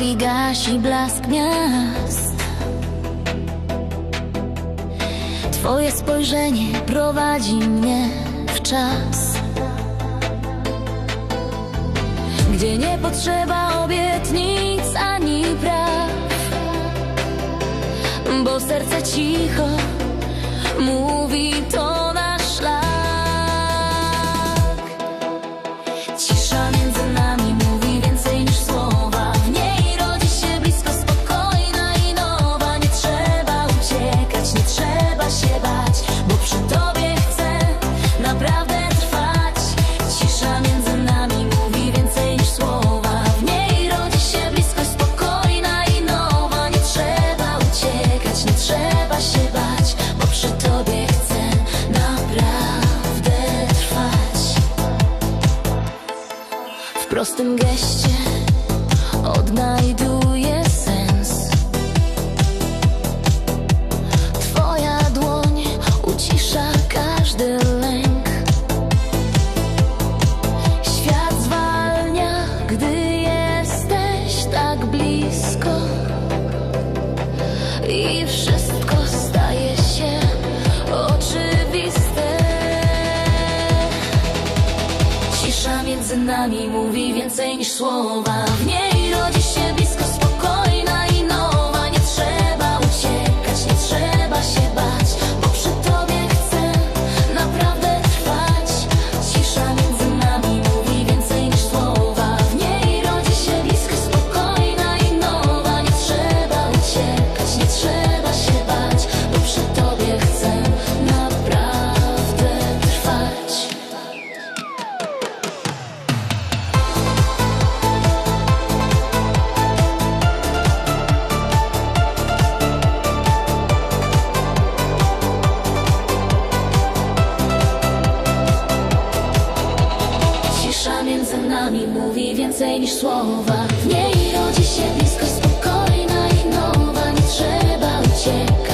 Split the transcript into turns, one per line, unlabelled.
powoli gasi blask gniazd Twoje spojrzenie prowadzi mnie w czas Gdzie nie potrzeba obietnic ani praw Bo serce cicho mówi to prostym geście odnajduję sens. Twoja dłoń ucisza każdy lęk. Świat zwalnia, gdy jesteś tak blisko. I wszystko nami mówi więcej niż słowa w niej. więcej niż słowa. W niej rodzi się bliskość spokojna i nowa. Nie trzeba uciekać.